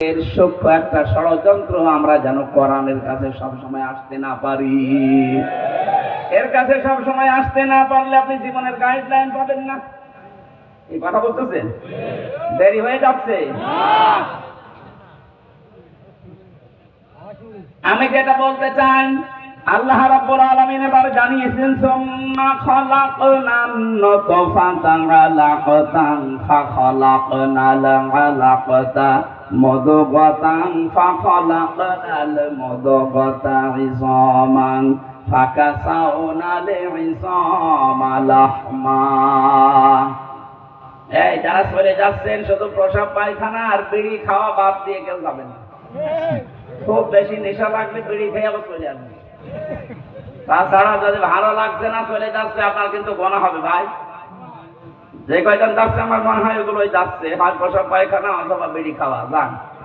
এর সূক্ষ্ম একটা ষড়যন্ত্র আমরা যেন কোরআনের কাছে সবসময় আসতে না পারি। এর কাছে সবসময় আসতে না পারলে আপনি জীবনের গাইডলাইন পাবেন না। এই কথা বলতেছেন দেরি হয়ে যাচ্ছে। আমি যেটা বলতে চাই আল্লাহ রাব্বুল আলামিন এবার জানিয়েছেন, সুম্মা খালাকনান নুতফাতান আলাকাতান ফাখালাকনাল আলাকাতা মুদগাতান ফাখালাকনাল মুদগাতা ইযামান ফাকাসাউনাল ইযামা লাহমা. এই, যারা চলে যাচ্ছেন, শুধু প্রসাব পায়খানা আর বিড়ি খাওয়া বাদ দিয়ে কেউ যাবে না। খুব বেশি নেশা লাগলে বিড়ি খেয়ে আবার চলে আসবে তাছাড়া যদি ভালো লাগছে না, চলে যাচ্ছে, আপনার কিন্তু মনে হবে ভাই। যে কয়জন যাচ্ছে, আমার মনে হয় ওগুলোই যাচ্ছে। হাত পোশাক পায়খানা অথবা বিড়ি খাওয়া, যান।